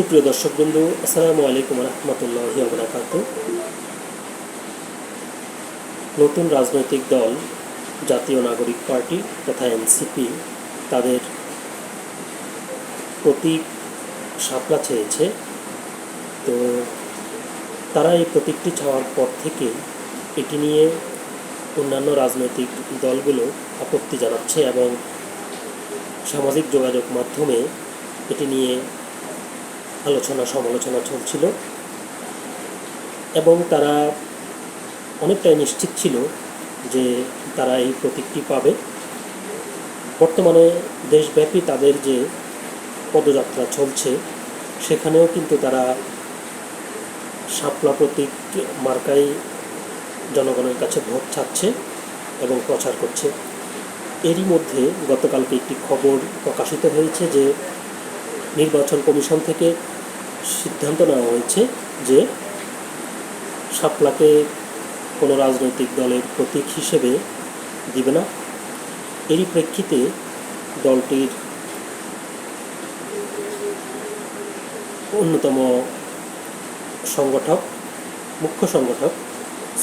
সুপ্রিয় দর্শকবৃন্দ, আসসালামু আলাইকুম রহমতুল্লাহ বরাকাত নতুন রাজনৈতিক দল, জাতীয় নাগরিক পার্টি তথা এনসিপি তাদের প্রতীক শাপলা চেয়েছে তো তারা এই প্রতীকটি ছাওয়ার পর থেকে এটি নিয়ে অন্যান্য রাজনৈতিক দলগুলো আপত্তি জানাচ্ছে এবং সামাজিক যোগাযোগ মাধ্যমে এটি নিয়ে আলোচনা, সমালোচনা চলছিল এবং তারা অনেকটাই নিশ্চিত ছিল যে তারা এই প্রতীকটি পাবে। বর্তমানে দেশব্যাপী তাদের যে পদযাত্রা চলছে, সেখানেও কিন্তু তারা শাপলা প্রতীক মার্কাই জনগণের কাছে ভোট ছাড়ছে এবং প্রচার করছে। এরই মধ্যে গতকালকে একটি খবর প্রকাশিত হয়েছে যে নির্বাচন কমিশন থেকে সিদ্ধান্ত নেওয়া হয়েছে যে শাপলাকে কোনো রাজনৈতিক দলের প্রতীক হিসেবে দিবে না। এরই প্রেক্ষিতে দলটির অন্যতম সংগঠক, মুখ্য সংগঠক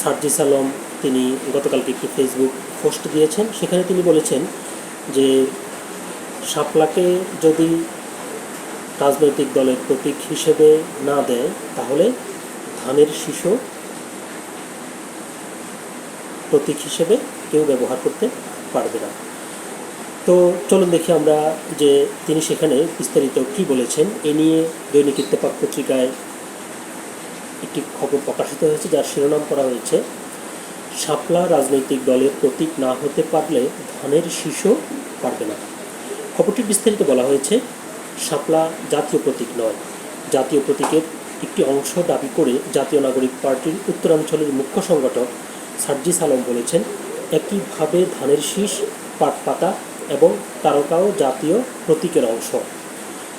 সার্জিস আলম, তিনি গতকালকে একটি ফেসবুক পোস্ট দিয়েছেন। সেখানে তিনি বলেছেন যে শাপলাকে যদি রাজনৈতিক দলের প্রতীক হিসেবে না দেয়, তাহলে ধানের শিশু প্রতীক হিসেবে কেউ ব্যবহার করতে পারবে না। তো চলুন দেখি আমরা যে তিনি সেখানে বিস্তারিত কি বলেছেন। এ নিয়ে দৈনিক ইত্তেফাক পত্রিকায় একটি খবর প্রকাশিত হয়েছে, যার শিরোনাম করা হয়েছে শাপলা রাজনৈতিক দলের প্রতীক না হতে পারলে ধানের শিশু পারবে না। খবরটি বিস্তারিত বলা হয়েছে শাপলা জাতীয় প্রতীক নয়। জাতীয় প্রতীকের একটি অংশ দাবি করে জাতীয় নাগরিক পার্টির উত্তরাঞ্চলের মুখ্য সংগঠক সার্জিস আলম বলেছেন, একইভাবে ধানের শীষ পাট পাতা এবং তারকাও জাতীয় প্রতীকের অংশ।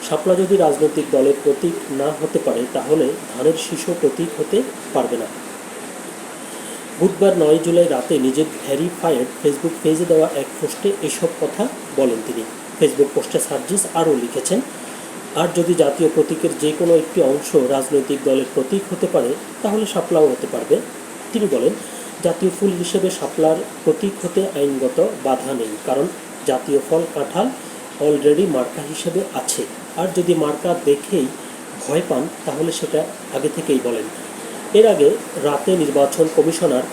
শাপলা যদি রাজনৈতিক দলের প্রতীক না হতে পারে, তাহলে ধানের শীর্ষ প্রতীক হতে পারবে না। বুধবার নয় জুলাই রাতে নিজের ভ্যারিফায়েড ফেসবুক পেজে দেওয়া এক পোস্টে এসব কথা বলেন তিনি। ফেসবুক পোস্টে সার্জিস আরও লিখেছেন, আর যদি জাতীয় প্রতীকের যে কোনো একটি অংশ রাজনৈতিক দলের প্রতীক হতে পারে, তাহলে শাপলাও হতে পারবে। তিনি বলেন, জাতীয় ফুল হিসেবে শাপলার প্রতীক হতে আইনগত বাধা নেই, কারণ জাতীয় ফল কাঁঠাল অলরেডি মার্কা হিসেবে আছে। আর যদি মার্কা দেখেই ভয় পান, তাহলে সেটা আগে থেকেই বলেন। এর আগে রাতে নির্বাচন কমিশনার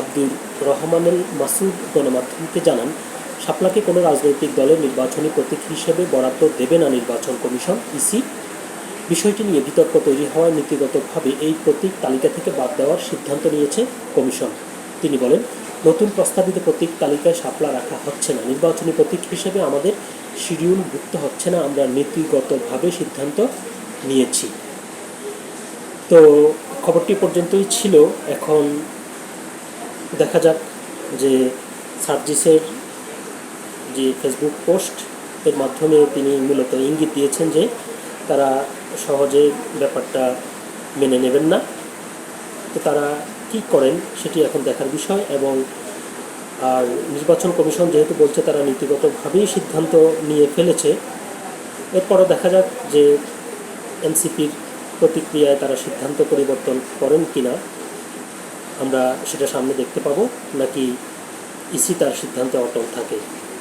আব্দুর রহমানুল মাসুদ গণমাধ্যমকে জানান শাপলাকে কোনো রাজনৈতিক দলের নির্বাচনী প্রতীক হিসেবে বরাদ্দ দেবে না নির্বাচন কমিশন, ইসি। বিষয়টি নিয়ে বিতর্ক তৈরি হওয়ায় নীতিগতভাবে এই প্রতীক তালিকা থেকে বাদ দেওয়ার সিদ্ধান্ত নিয়েছে কমিশন। তিনি বলেন, নতুন প্রস্তাবিত প্রতীক তালিকায় শাপলা রাখা হচ্ছে না। নির্বাচনী প্রতীক হিসেবে আমাদের শিডিউল শিডিউলভুক্ত হচ্ছে না। আমরা নীতিগতভাবে সিদ্ধান্ত নিয়েছি। তো খবরটি পর্যন্তই ছিল। এখন দেখা যাক যে সার্জিসের যে ফেসবুক পোস্ট এর মাধ্যমে তিনি মূলত ইঙ্গিত দিয়েছেন যে তারা সহজে ব্যাপারটা মেনে নেবেন না। তো তারা কি করেন সেটি এখন দেখার বিষয় এবং আর নির্বাচন কমিশন যেহেতু বলছে তারা নীতিগতভাবেই সিদ্ধান্ত নিয়ে ফেলেছে, এরপরও দেখা যাক যে এনসিপির প্রতিক্রিয়ায় তারা সিদ্ধান্ত পরিবর্তন করেন কিনা। আমরা সেটা সামনে দেখতে পাবো, নাকি ইসি তার সিদ্ধান্তে অটল থাকে।